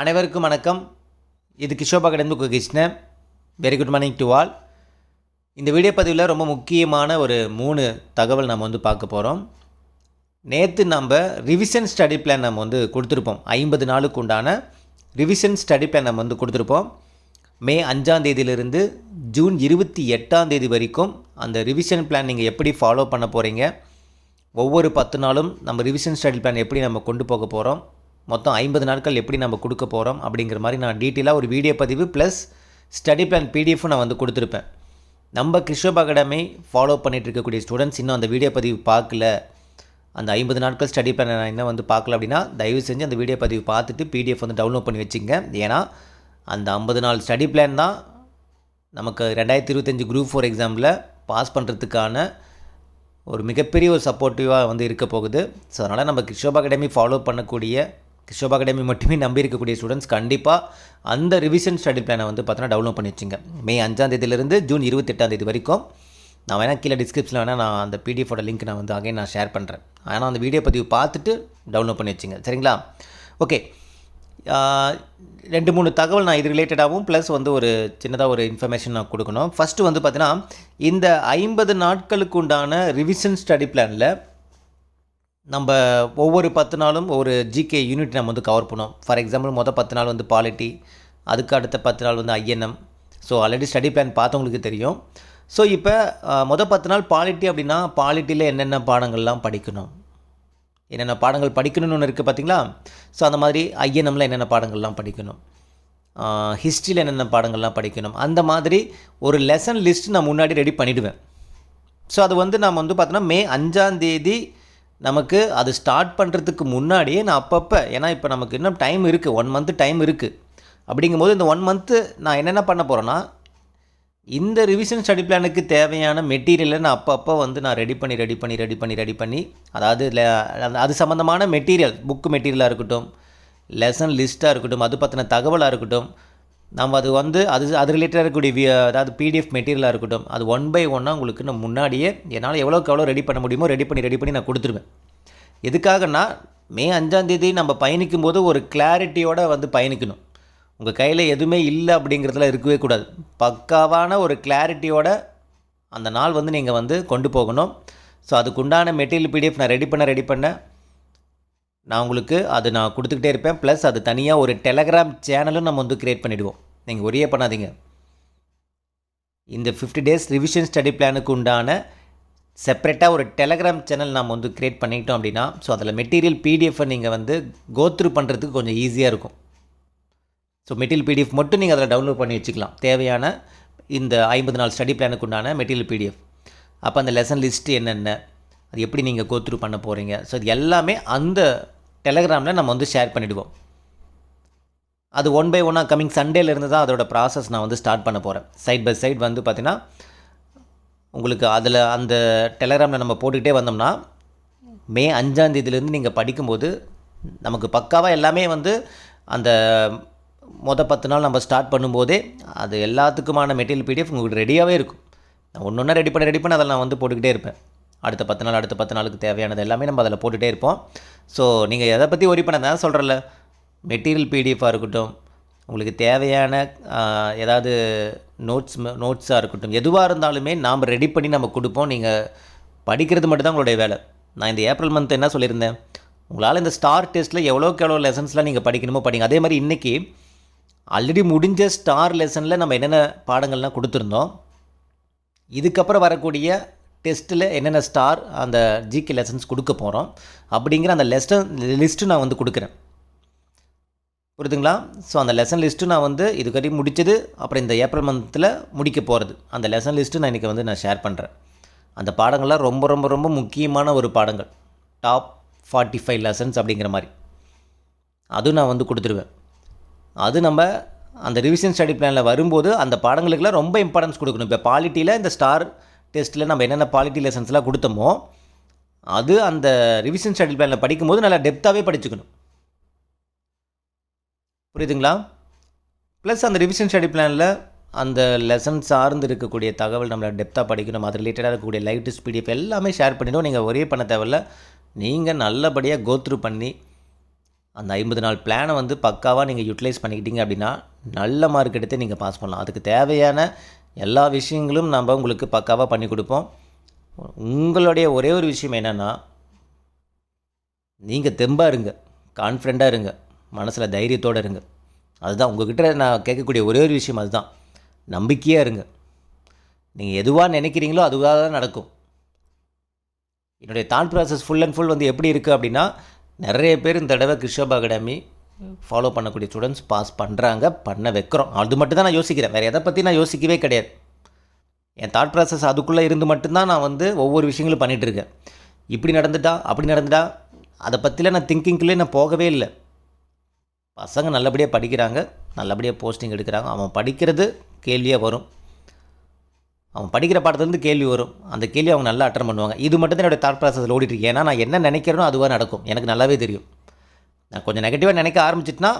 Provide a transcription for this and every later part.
அனைவருக்கும் வணக்கம். இது கிஷோபா கடந்து Krishnan very good morning to all இந்த வீடியோ பதிவில் ரொம்ப முக்கியமான ஒரு மூணு தகவல் நம்ம வந்து பார்க்க போகிறோம் நேற்று நம்ம ரிவிஷன் ஸ்டடி பிளான் நம்ம வந்து கொடுத்துருப்போம். ஐம்பது நாளுக்கு உண்டான ரிவிஷன் ஸ்டடி பிளான் நம்ம வந்து கொடுத்துருப்போம். மே அஞ்சாம் தேதியிலிருந்து ஜூன் இருபத்தி எட்டாம் தேதி வரைக்கும் அந்த ரிவிஷன் பிளான் நீங்கள் எப்படி ஃபாலோ பண்ண போகிறீங்க ஒவ்வொரு பத்து நாளும் நம்ம ரிவிஷன் ஸ்டடி பிளான் எப்படி நம்ம கொண்டு போக போகிறோம் மொத்தம் ஐம்பது நாட்கள் எப்படி நம்ம கொடுக்க போகிறோம் அப்படிங்கிற மாதிரி நான் டீட்டெயிலாக ஒரு வீடியோ பதிவு ப்ளஸ் ஸ்டடி பிளான் பிடிஎஃப் நான் வந்து கொடுத்துருப்பேன். நம்ம கிருஷ்ணப் அகாடமி ஃபாலோ பண்ணிட்டு இருக்கக்கூடிய ஸ்டூடெண்ட்ஸ் இன்னும் அந்த வீடியோ பதிவு பார்க்கல. அந்த ஐம்பது நாட்கள் ஸ்டடி பிளான் நான் இன்னும் வந்து பார்க்கல அப்படின்னா தயவு செஞ்சு அந்த வீடியோ பதிவு பார்த்துட்டு பிடிஎஃப் வந்து டவுன்லோட் பண்ணி வச்சுங்க. ஏன்னா அந்த ஐம்பது நாள் ஸ்டடி பிளான் தான் நமக்கு ரெண்டாயிரத்தி இருபத்தஞ்சி குரூப் ஃபோர் எக்ஸாமில் பாஸ் பண்ணுறதுக்கான ஒரு மிகப்பெரிய ஒரு சப்போர்ட்டிவாக வந்து இருக்க போகுது. ஸோ அதனால் நம்ம கிருஷ்ணப் அகாடமி ஃபாலோ பண்ணக்கூடிய கிஷோபா அகாடமி மட்டுமே நம்பி இருக்கக்கூடிய ஸ்டூடெண்ட்ஸ் கண்டிப்பாக அந்த ரிவிஷன் ஸ்டடி பிளானை வந்து பார்த்தோன்னா டவுன்லோட் பண்ணி வச்சுங்க. மே அஞ்சாம் தேதியிலிருந்து ஜூன் இருபத்தெட்டாம் தேதி வரைக்கும் நான் வேணால் கீழே டிஸ்கிரிப்ஷனில் வேணால் நான் அந்த பிடிஎஃபோட லிங்க் நான் வந்து அகைன் நான் ஷேர் பண்ணுறேன் ஆனால் அந்த வீடியோ பதிவு பார்த்துட்டு டவுன்லோட் பண்ணி வச்சுங்க. சரிங்களா? ஓகே ரெண்டு மூணு தகவல் நான் இது ரிலேட்டடாகவும் ப்ளஸ் வந்து ஒரு சின்னதாக ஒரு இன்ஃபர்மேஷன் நான் கொடுக்கணும். ஃபஸ்ட்டு வந்து பார்த்தீங்கன்னா இந்த ஐம்பது நாட்களுக்கு உண்டான ரிவிஷன் ஸ்டடி பிளானில் நம்ம ஒவ்வொரு பத்து நாளும் ஒரு ஜிகே யூனிட் நம்ம வந்து கவர் பண்ணுவோம் ஃபார் எக்ஸாம்பிள் மொதல் பத்து நாள் வந்து பாலிட்டி அதுக்கு அடுத்த பத்து நாள் வந்து INM so already study plan பார்த்தவங்களுக்கு தெரியும். ஸோ இப்போ மொதல் பத்து நாள் பாலிட்டி அப்படின்னா பாலிட்டியில் என்னென்ன பாடங்கள்லாம் படிக்கணும்? என்னென்ன பாடங்கள் படிக்கணும்னு ஒன்று இருக்குது பார்த்தீங்களா ஸோ அந்த மாதிரி ஐஎன்எம்மில் என்னென்ன பாடங்கள்லாம் படிக்கணும்? ஹிஸ்ட்ரியில் என்னென்ன பாடங்கள்லாம் படிக்கணும்? அந்த மாதிரி ஒரு லெசன் லிஸ்ட் நான் முன்னாடி ரெடி பண்ணிவிடுவேன் ஸோ அது வந்து நம்ம வந்து பார்த்தோன்னா மே அஞ்சாந்தேதி நமக்கு அது ஸ்டார்ட் பண்ணுறதுக்கு முன்னாடியே நான் அப்பப்போ ஏன்னா இப்போ நமக்கு இன்னும் டைம் இருக்குது ஒன் மந்த்து டைம் இருக்குது அப்படிங்கும்போது இந்த ஒன் மந்த்து நான் என்னென்ன பண்ண போகிறேன்னா இந்த ரிவிஷன் ஸ்டடி பிளானுக்கு தேவையான மெட்டீரியலை நான் அப்பப்போ வந்து நான் ரெடி பண்ணி ரெடி பண்ணி ரெடி பண்ணி ரெடி பண்ணி அதாவது அது சம்மந்தமான மெட்டீரியல் புக்கு மெட்டீரியலாக இருக்கட்டும் லெசன் லிஸ்ட்டாக இருக்கட்டும் அது பற்றின தகவலாக இருக்கட்டும் நம்ம அது வந்து அது அது ரிலேட்டடாக இருக்கக்கூடிய வி- அதாவது பிடிஎஃப் மெட்டீரியலாக இருக்கட்டும் அது ஒன் பை ஒன்னாக உங்களுக்கு நான் முன்னாடியே என்னால் எவ்வளோக்கு எவ்வளோ ரெடி பண்ண முடியுமோ ரெடி பண்ணி ரெடி பண்ணி நான் கொடுத்துருவேன். எதுக்காகனா மே அஞ்சாந்தேதி நம்ம பயணிக்கும் போது ஒரு கிளாரிட்டியோடு வந்து பயணிக்கணும். உங்கள் கையில் எதுவுமே இல்லை அப்படிங்கிறதுல இருக்கவே கூடாது. பக்காவான ஒரு கிளாரிட்டியோட அந்த நாள் வந்து நீங்கள் வந்து கொண்டு போகணும். ஸோ அதுக்குண்டான மெட்டீரியல் பிடிஎஃப் நான் ரெடி பண்ண ரெடி பண்ண நான் உங்களுக்கு அது நான் கொடுத்துக்கிட்டே இருப்பேன். ப்ளஸ் அது தனியாக ஒரு டெலகிராம் சேனலும் நம்ம வந்து க்ரியேட் பண்ணிவிடுவோம் நீங்கள் ஒரே பண்ணாதீங்க. இந்த ஃபிஃப்டி டேஸ் ரிவிஷன் ஸ்டடி பிளானுக்கு உண்டான செப்பரேட்டாக ஒரு டெலகிராம் சேனல் நம்ம வந்து க்ரியேட் பண்ணிக்கிட்டோம் அப்படின்னா ஸோ அதில் மெட்டீரியல் பிடிஎஃப்பை நீங்கள் வந்து கோத்ரூ பண்ணுறதுக்கு கொஞ்சம் ஈஸியாக இருக்கும். ஸோ மெட்டீரியல் பிடிஎஃப் மட்டும் நீங்கள் அதில் டவுன்லோட் பண்ணி வச்சுக்கலாம். தேவையான இந்த ஐம்பது நாள் ஸ்டடி பிளானுக்கு உண்டான மெட்டீரியல் பிடிஎஃப் அப்போ அந்த லெசன் லிஸ்ட்டு என்னென்ன? அது எப்படி நீங்கள் கோத்ரூ பண்ண போகிறீங்க ஸோ இது எல்லாமே அந்த டெலகிராமில் நம்ம வந்து ஷேர் பண்ணிவிடுவோம் அது ஒன் பை ஒன்னாக கமிங் சண்டேலேருந்து தான் அதோட ப்ராசஸ் நான் வந்து ஸ்டார்ட் பண்ண போகிறேன் சைட் பை சைட் வந்து பார்த்திங்கன்னா உங்களுக்கு அதில் அந்த டெலகிராமில் நம்ம போட்டுக்கிட்டே வந்தோம்னா மே அஞ்சாந்தேதியிலேருந்து நீங்கள் படிக்கும்போது நமக்கு பக்காவாக எல்லாமே வந்து அந்த மொதல் பத்து நாள் நம்ம ஸ்டார்ட் பண்ணும்போதே அது எல்லாத்துக்குமான மெட்டீரியல் பிடிஎஃப் உங்களுக்கு ரெடியாகவே இருக்கும். நான் ஒன்று ஒன்றா ரெடி பண்ண ரெடி பண்ண அதில் நான் வந்து போட்டுக்கிட்டே இருப்பேன். அடுத்த பத்து நாள் அடுத்த பத்து நாளுக்கு தேவையானது எல்லாமே நம்ம அதில் போட்டுகிட்டே இருப்போம். ஸோ நீங்கள் எதை பற்றி ஒரி பண்ண தான் சொல்கிறல மெட்டீரியல் பிடிஎஃபாக இருக்கட்டும் உங்களுக்கு தேவையான ஏதாவது நோட்ஸ் நோட்ஸாக இருக்கட்டும் எதுவாக இருந்தாலுமே நாம் ரெடி பண்ணி நம்ம கொடுப்போம். நீங்கள் படிக்கிறது மட்டும்தான் உங்களுடைய வேலை. நான் இந்த ஏப்ரல் மந்த் என்ன சொல்லியிருந்தேன்? உங்களால் இந்த ஸ்டார் டெஸ்ட்டில் எவ்வளோக்கு எவ்வளோ லெசன்ஸ்லாம் நீங்கள் படிக்கணுமோ படிங்க. அதே மாதிரி இன்றைக்கி ஆல்ரெடி முடிஞ்ச ஸ்டார் லெசனில் நம்ம என்னென்ன பாடங்கள்லாம் கொடுத்துருந்தோம் இதுக்கப்புறம் வரக்கூடிய டெஸ்ட்டில் என்னென்ன ஸ்டார் அந்த ஜிகே லெசன்ஸ் கொடுக்க போகிறோம் அப்படிங்கிற அந்த லெசன் லிஸ்ட்டு நான் வந்து கொடுக்குறேன். புரியுதுங்களா? ஸோ அந்த லெசன் லிஸ்ட்டு நான் வந்து இதுக்கடி முடிச்சது அப்புறம் இந்த ஏப்ரல் மந்தில் முடிக்க போகிறது அந்த லெசன் லிஸ்ட்டு நான் இன்றைக்கி வந்து நான் ஷேர் பண்ணுறேன் அந்த பாடங்கள்லாம் ரொம்ப ரொம்ப ரொம்ப முக்கியமான ஒரு பாடங்கள். டாப் ஃபார்ட்டி ஃபைவ் லெசன்ஸ் அப்படிங்கிற மாதிரி. அதுவும் நான் வந்து கொடுத்துருவேன். அது நம்ம அந்த ரிவிஷன் ஸ்டடி பிளானில் வரும்போது அந்த பாடங்களுக்கெல்லாம் ரொம்ப இம்பார்ட்டன்ஸ் கொடுக்கணும். இப்போ பாலிட்டியில் இந்த ஸ்டார் டெஸ்ட்டில் நம்ம என்னென்ன பாலிட்டி லெசன்ஸ்லாம் கொடுத்தோமோ அது அந்த ரிவிஷன் ஸ்டடி பிளானில் படிக்கும்போது நல்லா டெப்த்தாகவே படிச்சுக்கணும். புரியுதுங்களா? ப்ளஸ் அந்த ரிவிஷன் ஸ்டடி பிளானில் அந்த லெசன் சார்ந்து இருக்கக்கூடிய தகவல் நம்மளை டெப்த்தாக படிக்கணும். அது ரிலேட்டடாக இருக்கக்கூடிய லைவ் டெஸ்ட் பிடிஎஃப் எல்லாமே ஷேர் பண்ணிடும் நீங்கள் ஒரே பண்ண தேவையில்ல. நீங்கள் நல்லபடியாக கோத்ரூ பண்ணி அந்த ஐம்பது நாள் பிளானை வந்து பக்காவாக நீங்கள் யூட்டிலைஸ் பண்ணிக்கிட்டீங்க அப்படின்னா நல்ல மார்க் எடுத்து நீங்கள் பாஸ் பண்ணலாம். அதுக்கு தேவையான எல்லா விஷயங்களும் நம்ம உங்களுக்கு பக்காவாக பண்ணி கொடுப்போம். உங்களுடைய ஒரே ஒரு விஷயம் என்னென்னா நீங்கள் தெம்பாக இருங்க கான்ஃபிடண்ட்டாக இருங்க மனசில் தைரியத்தோடு இருங்க. அதுதான் உங்கள்கிட்ட நான் கேட்கக்கூடிய ஒரே ஒரு விஷயம் அதுதான். நம்பிக்கையாக இருங்க. நீங்கள் எதுவாக நினைக்கிறீங்களோ அதுவாக தான் நடக்கும். என்னுடைய thought process full and full வந்து எப்படி இருக்குது அப்படின்னா நிறைய பேர் இந்த தடவை கிருஷப் அகாடமி ஃபாலோ பண்ணக்கூடிய ஸ்டூடெண்ட்ஸ் பாஸ் பண்ணுறாங்க பண்ண வைக்கிறோம். அது மட்டும் தான் நான் யோசிக்கிறேன். வேறு எதை பற்றி நான் யோசிக்கவே கிடையாது. என் தாட் ப்ராசஸ் அதுக்குள்ளே இருந்து மட்டும்தான் நான் வந்து ஒவ்வொரு விஷயங்களும் பண்ணிகிட்டு இருக்கேன். இப்படி நடந்துட்டா அப்படி நடந்துட்டா அதை பற்றிலாம் நான் திங்கிங்க்குள்ளே நான் போகவே இல்லை. பசங்க நல்லபடியாக படிக்கிறாங்க நல்லபடியாக போஸ்டிங் எடுக்கிறாங்க. அவன் படிக்கிறது கேள்வியாக வரும். அவன் படிக்கிற பாடத்துலேருந்து கேள்வி வரும். அந்த கேள்வி அவங்க நல்லா அட்டன் பண்ணுவாங்க. இது மட்டும் தான் என்னோடய தாட் ப்ராசஸில் ஓடிட்டுருக்கு ஏன்னா நான் என்ன நினைக்கிறேனோ அதுவாக நடக்கும். எனக்கு நல்லாவே தெரியும். கொஞ்சம் நெகட்டிவாக நினைக்க ஆரம்பிச்சிட்டுனா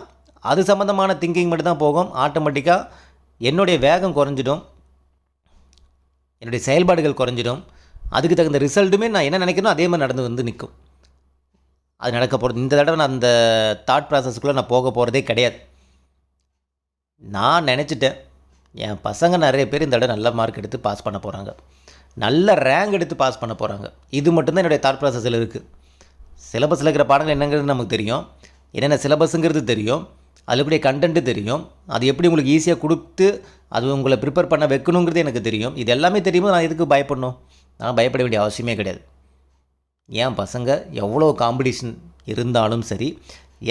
அது சம்மந்தமான திங்கிங் மட்டும் தான் போகும் ஆட்டோமேட்டிக்காக என்னுடைய வேகம் குறைஞ்சிடும். என்னுடைய செயல்பாடுகள் குறைஞ்சிடும். அதுக்கு தகுந்த ரிசல்ட்டுமே நான் என்ன நினைக்கிறேனோ அதே மாதிரி நடந்து வந்து நிற்கும். அது நடக்க போகிறது இந்த தடவை நான் அந்த தாட் ப்ராசஸ்க்குள்ளே நான் போக போகிறதே கிடையாது. நான் நினச்சிட்டேன் என் பசங்க நிறைய பேர் இந்த தடவை நல்ல மார்க் எடுத்து பாஸ் பண்ண போகிறாங்க நல்ல ரேங்க் எடுத்து பாஸ் பண்ண போகிறாங்க இது மட்டும்தான் என்னுடைய தாட் ப்ராசஸில் இருக்குது சிலபஸில் இருக்கிற பாடங்கள் என்னங்கிறது நமக்கு தெரியும். என்னென்ன சிலபஸுங்கிறது தெரியும் அதில் எப்படி கண்டென்ட்டு தெரியும் அது எப்படி உங்களுக்கு ஈஸியாக கொடுத்து அது உங்களை ப்ரிப்பேர் பண்ண வைக்கணுங்கிறது எனக்கு தெரியும். இது எல்லாமே தெரியுமோ நான் எதுக்கு பயப்படணும்? நான் பயப்பட வேண்டிய அவசியமே கிடையாது. ஏன் பசங்க எவ்வளோ காம்படிஷன் இருந்தாலும் சரி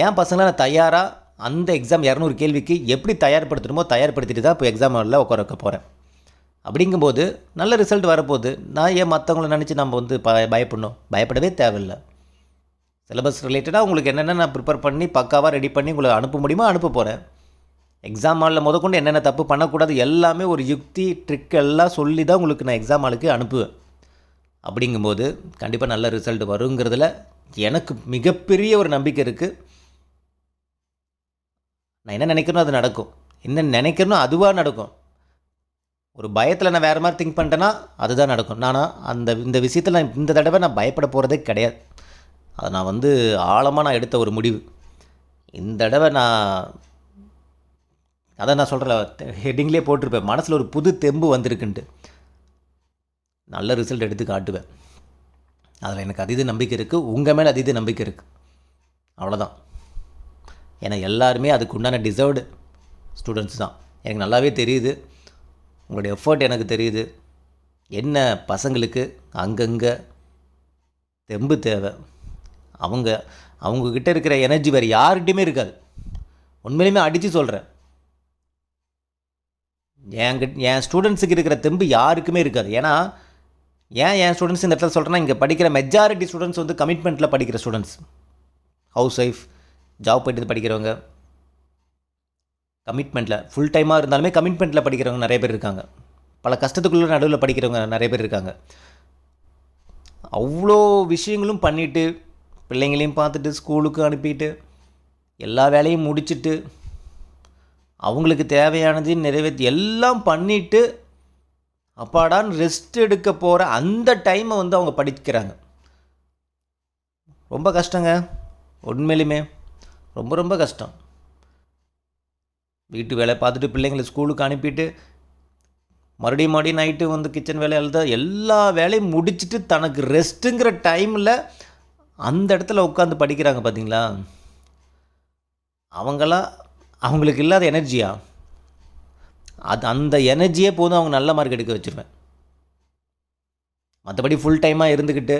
ஏன் பசங்களை நான் தயாராக அந்த எக்ஸாம் இரநூறு கேள்விக்கு எப்படி தயார்படுத்தணுமோ தயார்படுத்திட்டு தான் இப்போ எக்ஸாம் எல்லாம் உட்கார வைக்க போகிறேன் அப்படிங்கும்போது நல்ல ரிசல்ட் வரப்போகுது. நான் ஏன் மற்றவங்கள நினச்சி நம்ம வந்து ப பயப்படணும்? பயப்படவே தேவையில்லை. சிலபஸ் ரிலேட்டடாக உங்களுக்கு என்னென்ன நான் ப்ரிப்பேர் பண்ணி பக்காவாக ரெடி பண்ணி உங்களை அனுப்ப முடியுமோ அனுப்ப போகிறேன் எக்ஸாம் ஹாலில் முதற்கொண்டு என்னென்ன தப்பு பண்ணக்கூடாது எல்லாமே ஒரு யுக்தி ட்ரிக் எல்லாம் சொல்லி தான் உங்களுக்கு நான் எக்ஸாம் ஹாலுக்கு அனுப்புவேன். அப்படிங்கும்போது கண்டிப்பாக நல்ல ரிசல்ட் வருங்கிறதுல எனக்கு மிகப்பெரிய ஒரு நம்பிக்கை இருக்குது நான் என்ன நினைக்கிறனோ அது நடக்கும். என்ன நினைக்கிறனோ அதுவாக நடக்கும். ஒரு பயத்தில் நான் வேறு மாதிரி திங்க் பண்ணிட்டேன்னா அதுதான் நடக்கும். நானா அந்த இந்த விஷயத்தில் நான் இந்த தடவை நான் பயப்பட போகிறதே கிடையாது. அதை நான் வந்து ஆழமாக நான் எடுத்த ஒரு முடிவு. இந்த தடவை நான் அதை நான் சொல்கிறேன் ஹெட்டிங்லேயே போட்டிருப்பேன். மனசில் ஒரு புது தெம்பு வந்திருக்குன்ட்டு. நல்ல ரிசல்ட் எடுத்து காட்டுவேன். அதில் எனக்கு அதீத நம்பிக்கை இருக்குது உங்கள் மேலே அதீத நம்பிக்கை இருக்குது அவ்வளோதான் ஏன்னா எல்லாருமே அதுக்கு உண்டான டிசர்வ்டு ஸ்டூடெண்ட்ஸ் தான். எனக்கு நல்லாவே தெரியுது. உங்களுடைய எஃபர்ட் எனக்கு தெரியுது. என்ன பசங்களுக்கு அங்கங்கே தெம்பு தேவை. அவங்க அவங்கக்கிட்ட இருக்கிற எனர்ஜி வேறு யார்கிட்டையுமே இருக்காது. உண்மையிலுமே அடித்து சொல்கிறேன் என்கிட்ட என் ஸ்டூடெண்ட்ஸுக்கு இருக்கிற தெம்பு யாருக்குமே இருக்காது. ஏன்னா ஏன் என் ஸ்டூடெண்ட்ஸ் இந்த இடத்துல சொல்கிறேன்னா இங்கே படிக்கிற மெஜாரிட்டி ஸ்டூடெண்ட்ஸ் வந்து கமிட்மெண்ட்டில் படிக்கிற ஸ்டூடெண்ட்ஸ் ஹவுஸ் ஒய்ஃப் ஜாப் போயிட்டு படிக்கிறவங்க. கமிட்மெண்ட்டில் ஃபுல் டைமாக இருந்தாலுமே கமிட்மெண்ட்டில் படிக்கிறவங்க நிறைய பேர் இருக்காங்க. பல கஷ்டத்துக்குள்ள நடுவில் படிக்கிறவங்க நிறைய பேர் இருக்காங்க. அவ்வளோ விஷயங்களும் பண்ணிவிட்டு பிள்ளைங்களையும் பார்த்துட்டு ஸ்கூலுக்கு அனுப்பிட்டு எல்லா வேலையும் முடிச்சுட்டு அவங்களுக்கு தேவையானது நிறைவேற்றி எல்லாம் பண்ணிவிட்டு அப்பாடான்னு ரெஸ்ட் எடுக்க போகிற அந்த டைமை வந்து அவங்க படிக்கிறாங்க. ரொம்ப கஷ்டங்க. உண்மையிலுமே ரொம்ப ரொம்ப கஷ்டம். வீட்டு வேலை பார்த்துட்டு பிள்ளைங்களை ஸ்கூலுக்கு அனுப்பிட்டு மறுபடியும் மறுபடியும் நைட்டு வந்து கிச்சன் வேலை எழுத எல்லா வேலையும் முடிச்சுட்டு தனக்கு ரெஸ்ட்டுங்கிற டைமில் அந்த இடத்துல உட்காந்து படிக்கிறாங்க பார்த்தீங்களா? அவங்களாம் அவங்களுக்கு இல்லாத எனர்ஜியா? அது அந்த எனர்ஜியே போதும் அவங்க நல்ல மார்க் எடுக்க வச்சுருவேன். மற்றபடி ஃபுல் டைமாக இருந்துக்கிட்டு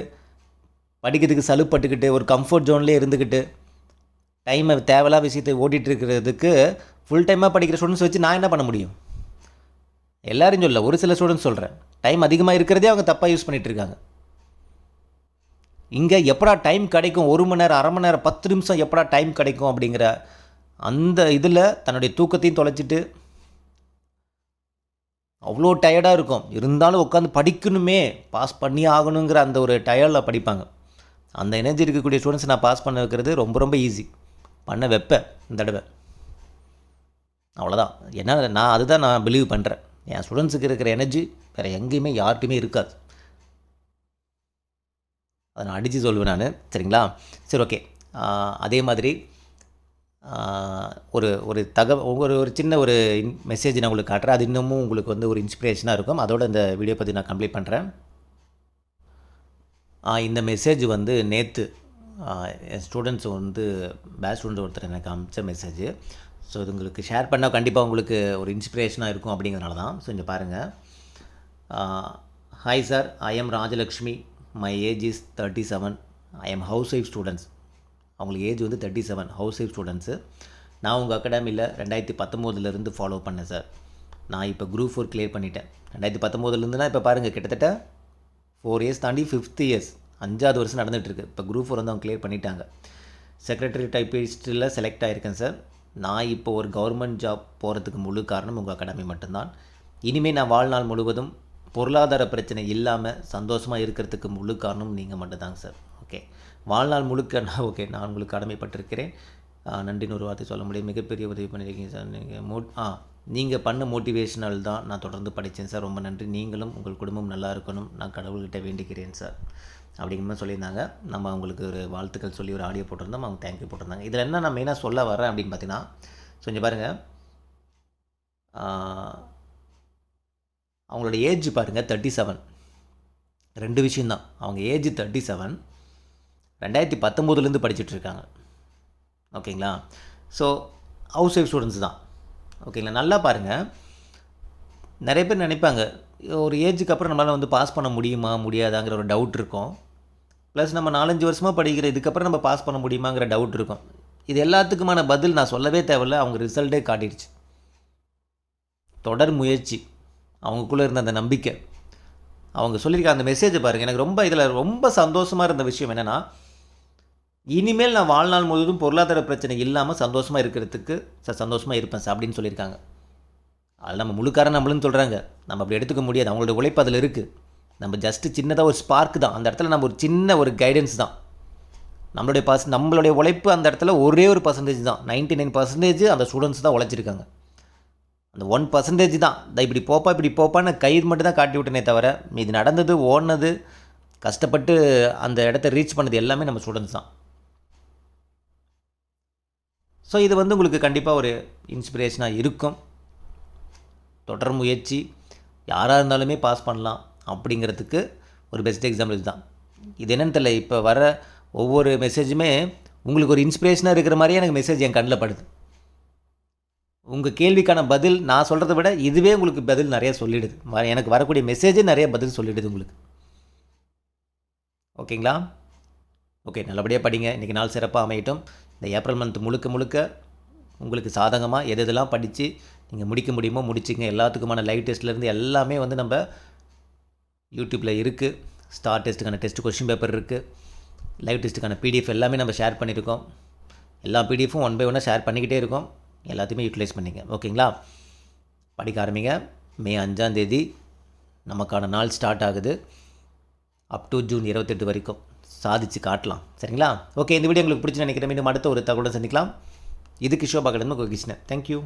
படிக்கிறதுக்கு சலுப்பட்டுக்கிட்டு ஒரு கம்ஃபர்ட் ஜோன்லேயே இருந்துக்கிட்டு டைமை தேவையில்லா விஷயத்தை ஓட்டிகிட்டு இருக்கிறதுக்கு ஃபுல் டைமாக படிக்கிற ஸ்டூடெண்ட்ஸ் வச்சு நான் என்ன பண்ண முடியும்? எல்லாரும் சொல்ல ஒரு சில ஸ்டூடெண்ட்ஸ் சொல்கிறேன் டைம் அதிகமாக இருக்கிறதே அவங்க தப்பாக யூஸ் பண்ணிகிட்டு இருக்காங்க. இங்கே எப்படா டைம் கிடைக்கும்? ஒரு மணி நேரம் அரை மணி நேரம் பத்து நிமிஷம் எப்படா டைம் கிடைக்கும் அப்படிங்கிற அந்த இதில் தன்னுடைய தூக்கத்தையும் தொலைச்சிட்டு அவ்வளோ டயர்டாக இருக்கும். இருந்தாலும் உட்காந்து படிக்கணுமே. பாஸ் பண்ணி ஆகணுங்கிற அந்த ஒரு டயர்டில் படிப்பாங்க. அந்த எனர்ஜி இருக்கக்கூடிய ஸ்டூடெண்ட்ஸ் நான் பாஸ் பண்ண வைக்கிறது ரொம்ப ரொம்ப ஈஸி பண்ண வைப்பேன் இந்த தடவை. அவ்வளோதான் என்ன நான் அதுதான் நான் பிலீவ் பண்ணுறேன் என் ஸ்டூடெண்ட்ஸுக்கு இருக்கிற எனர்ஜி வேறு எங்கேயுமே யார்கிட்டையுமே இருக்காது. அதை நான் அடித்து சொல்லுவேன் நான். சரிங்களா? சரி ஓகே அதே மாதிரி ஒரு ஒரு தக ஒரு ஒரு சின்ன ஒரு மெசேஜ் நான் உங்களுக்கு காட்டுறேன். அது இன்னமும் உங்களுக்கு வந்து ஒரு இன்ஸ்பிரேஷனாக இருக்கும். அதோட இந்த வீடியோ பற்றி நான் கம்ப்ளீட் பண்ணுறேன் இந்த மெசேஜ் வந்து நேற்று என் ஸ்டூடெண்ட்ஸ் வந்து பேட்ச் ஸ்டூடெண்ட் ஒருத்தர் எனக்கு அமிச்ச மெசேஜ் ஸோ இது உங்களுக்கு ஷேர் பண்ணால் கண்டிப்பாக உங்களுக்கு ஒரு இன்ஸ்பிரேஷனாக இருக்கும் அப்படிங்கிறனால தான் ஸோ இங்கே பாருங்கள் hi sir I am Rajalakshmi my age is thirty seven I am housewife students அவங்களுக்கு ஏஜ் வந்து thirty seven housewife students நான் உங்கள் அகாடமியில் ரெண்டாயிரத்தி பத்தொம்போதுலேருந்து ஃபாலோ பண்ணேன் சார் நான் இப்போ குரூப் ஃபோர் கிளியர் பண்ணிட்டேன். ரெண்டாயிரத்தி பத்தொம்போதுலேருந்துனா இப்போ பாருங்கள் கிட்டத்தட்ட ஃபோர் இயர்ஸ் தாண்டி ஃபிஃப்த் இயர்ஸ் அஞ்சாவது வருஷம் நடந்துகிட்ருக்கு இப்போ குரூப் ஃபோர் வந்து அவங்க கிளியர் பண்ணிட்டாங்க. செக்ரட்டரி டைப்பிஸ்ட்டில் செலக்ட் ஆகியிருக்கேன் சார் நான் இப்போ ஒரு கவர்மெண்ட் ஜாப் போகிறதுக்கு முழு காரணம் உங்கள் அகாடமி மட்டும்தான். இனிமேல் நான் வாழ்நாள் முழுவதும் பொருளாதார பிரச்சனை இல்லாமல் சந்தோஷமாக இருக்கிறதுக்கு முழு காரணம் நீங்கள் மட்டும்தாங்க சார். ஓகே. வாழ்நாள் முழுக்க நான் ஓகே நான் உங்களுக்கு கடமைப்பட்டிருக்கிறேன். நன்றின்னு ஒரு வார்த்தை சொல்ல முடியும். மிகப்பெரிய உதவி பண்ணியிருக்கீங்க சார். நீங்கள் மோ ஆ நீங்கள் பண்ண மோட்டிவேஷனல் தான் நான் தொடர்ந்து படித்தேன் சார். ரொம்ப நன்றி. நீங்களும் உங்கள் குடும்பம் நல்லா இருக்கணும். நான் கடவுள்கிட்ட வேண்டிக்கிறேன் சார். அப்படிங்கிற மாதிரி சொல்லியிருந்தாங்க. நம்ம அவங்களுக்கு ஒரு வாழ்த்துக்கள் சொல்லி ஒரு ஆடியோ போட்டிருந்தோம். அவங்க தேங்க்யூ போட்டிருந்தாங்க. இதில் என்ன நான் மெயினாக சொல்ல வரேன் அப்படின்னு பார்த்தீங்கன்னா ஸோ இங்கே பாருங்கள் அவங்களோட ஏஜ் பாருங்கள் தேர்ட்டி செவன் ரெண்டு விஷயந்தான் அவங்க ஏஜ் தேர்ட்டி செவன் ரெண்டாயிரத்தி பத்தொம்போதுலேருந்து படிச்சுட்ருக்காங்க. ஓகேங்களா? ஸோ ஹவுஸ் ஒய்ஃப் ஸ்டூடெண்ட்ஸ் தான். ஓகேங்களா? நல்லா பாருங்கள் நிறைய பேர் நினைப்பாங்க ஒரு ஏஜுக்கு அப்புறம் நம்மளால் வந்து பாஸ் பண்ண முடியுமா முடியாதாங்கிற ஒரு டவுட் இருக்கும். ப்ளஸ் நம்ம நாலஞ்சு வருஷமாக படிக்கிற இதுக்கப்புறம் நம்ம பாஸ் பண்ண முடியுமாங்கிற டவுட் இருக்கும். இது எல்லாத்துக்குமான பதில் நான் சொல்லவே தேவையில்ல. அவங்க ரிசல்ட்டே காட்டிடுச்சு. தொடர் முயற்சி. அவங்களுக்குள்ளே இருந்த அந்த நம்பிக்கை. அவங்க சொல்லியிருக்க அந்த மெசேஜை பாருங்கள் எனக்கு ரொம்ப இதில் ரொம்ப சந்தோஷமாக இருந்த விஷயம் என்னென்னா இனிமேல் நான் வாழ்நாள் முழுவதும் பொருளாதார பிரச்சனை இல்லாமல் சந்தோஷமாக இருக்கிறதுக்கு சார் சந்தோஷமாக இருப்பேன் சார் அப்படின்னு சொல்லியிருக்காங்க. அது நம்ம முழுக்காரன் நம்மளும் சொல்கிறாங்க நம்ம அப்படி எடுத்துக்க முடியாது. அவங்களோட உழைப்பு அதில் இருக்குது நம்ம ஜஸ்ட்டு சின்னதாக ஒரு ஸ்பார்க் தான். அந்த இடத்துல நம்ம ஒரு சின்ன ஒரு கைடன்ஸ் தான். நம்மளுடைய பர்ஸ் நம்மளுடைய உழைப்பு அந்த இடத்துல ஒரே ஒரு பர்சன்டேஜ் தான். 99% நைன் பர்சன்டேஜ் அந்த ஸ்டூடெண்ட்ஸ் தான் உழைச்சிருக்காங்க. அந்த ஒன் பர்சன்டேஜ் தான். இந்த இப்படி போப்பா இப்படி போப்பான்னு கயிறு மட்டும் தான் காட்டி விட்டனே தவிர இது நடந்தது ஓடினது கஷ்டப்பட்டு அந்த இடத்த ரீச் பண்ணது எல்லாமே நம்ம ஸ்டூடெண்ட்ஸ் தான். ஸோ இது வந்து உங்களுக்கு கண்டிப்பாக ஒரு இன்ஸ்பிரேஷனாக இருக்கும். தொடர் முயற்சி யாராக இருந்தாலுமே பாஸ் பண்ணலாம் அப்படிங்கிறதுக்கு ஒரு பெஸ்ட் எக்ஸாம்பிள் இதுதான். இது என்னென்னு தெரியல இப்போ வர ஒவ்வொரு மெசேஜுமே உங்களுக்கு ஒரு இன்ஸ்பிரேஷனாக இருக்கிற மாதிரியே எனக்கு மெசேஜ் என் கண்ணில் படுது. உங்கள் கேள்விக்கான பதில் நான் சொல்கிறத விட இதுவே உங்களுக்கு பதில் நிறைய சொல்லிடுது. வ- எனக்கு வரக்கூடிய மெசேஜே நிறைய பதில் சொல்லிடுது உங்களுக்கு. ஓகேங்களா? ஓகே நல்லபடியாக படிங்க. இன்றைக்கி நாள் சிறப்பாக அமையட்டும். இந்த ஏப்ரல் மந்த் முழுக்க முழுக்க உங்களுக்கு சாதகமாக எது எதெல்லாம் படித்து நீங்கள் முடிக்க முடியுமோ முடிச்சிங்க. எல்லாத்துக்குமான லைவ் டெஸ்ட்லேருந்து எல்லாமே வந்து நம்ம யூடியூப்பில் இருக்குது ஸ்டார் டெஸ்ட்டுக்கான டெஸ்ட் கொஷின் பேப்பர் இருக்குது லைவ் டெஸ்ட்டுக்கான பிடிஎஃப் எல்லாமே நம்ம ஷேர் பண்ணியிருக்கோம் எல்லா பிடிஎஃப்பும் ஒன் பை ஒன்னாக ஷேர் பண்ணிக்கிட்டே இருக்கோம். எல்லாத்தையுமே யூட்டிலைஸ் பண்ணிங்க. ஓகேங்களா படிக்க ஆரம்பிங்க. மே அஞ்சாந்தேதி நமக்கான நாள் ஸ்டார்ட் ஆகுது. அப் டு ஜூன் இருபத்தெட்டு வரைக்கும். சாதிச்சு காட்டலாம். சரிங்களா? ஓகே இந்த வீடியோ உங்களுக்கு பிடிச்சி நினைக்கிறேன். மீண்டும் அடுத்த ஒரு தகவலை சந்திக்கலாம். இதுக்கு ஷோபா கடமை கோகிஷ்ணன் தேங்க்யூ